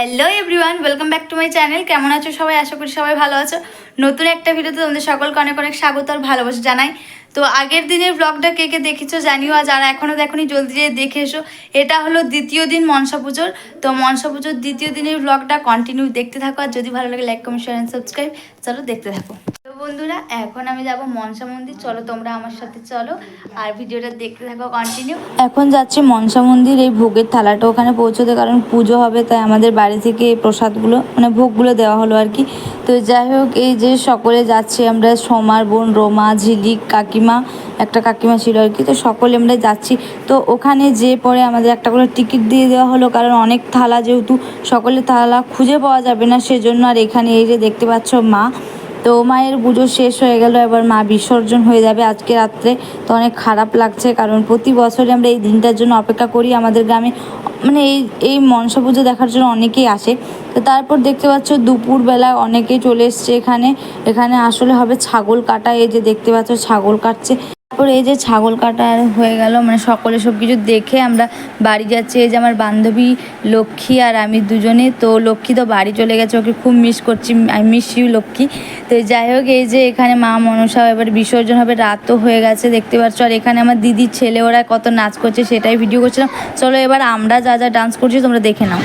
Hello everyone welcome back to my channel কেমন আছো সবাই? আশা করি সবাই ভালো আছো। নতুন একটা ভিডিওতে তোমাদের সকলকে অনেক অনেক স্বাগত আর ভালোবাসা জানাই। তো আগের দিনের ব্লগটা কে কে দেখেছ জানিও, আর যারা এখনও দেখনি, জলদি যেয়ে দেখে এসো। এটা হলো দ্বিতীয় দিন মনসা পুজোর। তো মনসা পুজোর দ্বিতীয় দিনের ব্লগটা কন্টিনিউ দেখতে থাকো, আর যদি ভালো লাগে like comment share and subscribe চলো দেখতে থাকো। বন্ধুরা, এখন আমি যাব মনসা মন্দির। চলো তোমরা আমার সাথে চলো আর ভিডিওটা দেখতে থাকো কন্টিনিউ এখন যাচ্ছি মনসা মন্দির, এই ভোগের থালাটা ওখানে পৌঁছতে, কারণ পুজো হবে, তাই আমাদের বাড়ি থেকে এই প্রসাদগুলো মানে ভোগগুলো দেওয়া হলো আর কি। তো যাই হোক, এই যে সকলে যাচ্ছি, আমরা সোমার বোন, রোমা, ঝিলিক, কাকিমা, একটা কাকিমা ছিল আর কি, তো সকলে আমরা যাচ্ছি। তো ওখানে যে পরে আমাদের একটা করে টিকিট দিয়ে দেওয়া হলো, কারণ অনেক থালা যেহেতু, সকলে থালা খুঁজে পাওয়া যাবে না, সেজন্য আর এখানে এই যে দেখতে পাচ্ছ মা তো মায়ের পুজো শেষ হয়ে গেল, এবার মা বিসর্জন হয়ে যাবে আজকে রাত্রে। তো অনেক খারাপ লাগছে, কারণ প্রতি বছরে আমরা এই দিনটার জন্য অপেক্ষা করি। আমাদের গ্রামে মানে এই এই মনসা পুজো দেখার জন্য অনেকেই আসে। তো তারপর দেখতে পাচ্ছ দুপুরবেলা অনেকেই চলে এসছে এখানে। এখানে আসলে হবে ছাগল কাটা, এই যে দেখতে পাচ্ছ ছাগল কাটছে। তারপর এই যে ছাগল কাটা হয়ে গেল মানে সকলে সব কিছু দেখে আমরা বাড়ি যাচ্ছি। এই যে আমার বান্ধবী লক্ষ্মী আর আমি দুজনে, তো লক্ষ্মী তো বাড়ি চলে গেছে, ওকে খুব মিস করছি। I miss you Lakshmi. তো যাই হোক, এই যে এখানে মা মনসা এবার বিসর্জন হবে রাতও হয়ে গেছে, দেখতে পাচ্ছ। আর এখানে আমার দিদির ছেলে, ওরা কত নাচ করছে, সেটাই ভিডিও করছিলাম। চলো এবার আমরা যা যা ডান্স করছি, তোমরা দেখে নাও।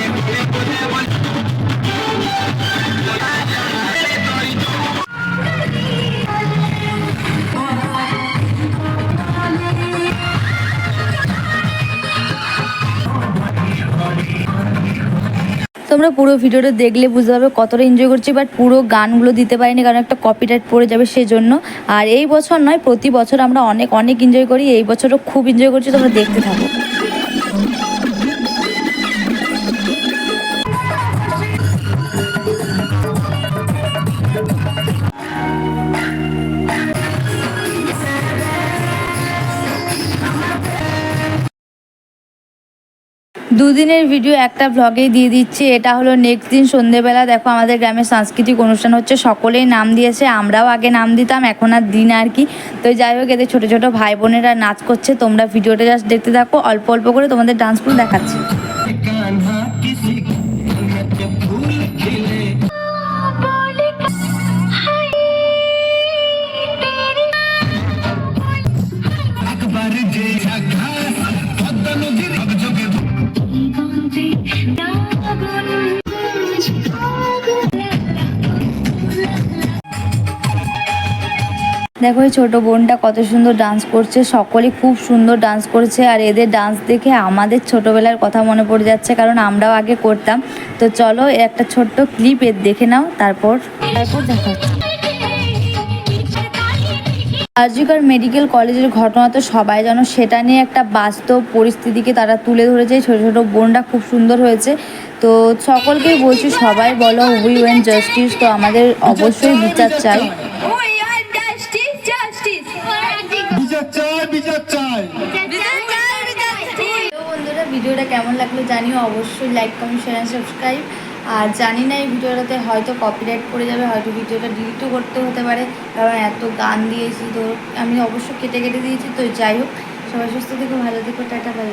তোমরা পুরো ভিডিওটা দেখলে বুঝতে পারবে কতটা এনজয় করছি বাট পুরো গানগুলো দিতে পারিনি কারণ একটা কপিরাইট পড়ে যাবে সেজন্য। আর এই বছর নয়, প্রতি বছর আমরা অনেক অনেক এনজয় করি। এই বছরও খুব এনজয় করছি, তোমরা দেখতে থাকো। দুদিনের ভিডিও একটা ভ্লগেই দিয়ে দিচ্ছি। এটা হলো নেক্সট দিন সন্ধেবেলা। দেখো আমাদের গ্রামের সাংস্কৃতিক অনুষ্ঠান হচ্ছে। সকলেই নাম দিয়েছে। আমরাও আগে নাম দিতাম এখন আর দিন আর কি। তো যাই হোক এদের ছোটো ছোটো ভাই বোনেরা নাচ করছে। তোমরা ভিডিওটা জাস্ট দেখতে থাকো। অল্প অল্প করে তোমাদের ডান্সগুলো দেখাচ্ছি। Thank. দেখো এই ছোটো বোনটা কত সুন্দর ডান্স করছে, সকলেই খুব সুন্দর ডান্স করছে আর এদের ডান্স দেখে আমাদের ছোটোবেলার কথা মনে পড়ে যাচ্ছে কারণ আমরাও আগে করতাম। তো চলো একটা ছোট্ট ক্লিপ এর দেখে নাও, তারপর তারপর দেখা মেডিকেল কলেজের ঘটনা তো সবাই জানো, সেটা নিয়ে একটা বাস্তব পরিস্থিতিকে তারা তুলে ধরেছে। ছোটো ছোটো বোনটা খুব সুন্দর হয়েছে। তো সকলকেই বলছি, সবাই বলো উই ওয়েন জাস্টিস তো আমাদের অবশ্যই বিচার চাই। বন্ধুরা, ভিডিওটা কেমন লাগল জানিও অবশ্যই লাইক কমেন্ট শেয়ার সাবস্ক্রাইব আর জানি না এই ভিডিওটাতে হয়তো কপিরাইট পড়ে যাবে, হয়তো ভিডিওটা ডিলিটও করতে হতে পারে, কারণ এত গান দিয়েছি তো আমি অবশ্য কেটে কেটে দিয়েছি, তো যাই হোক, সবাই সুস্থ থেকো, ভালো থেকো, টাটা বাই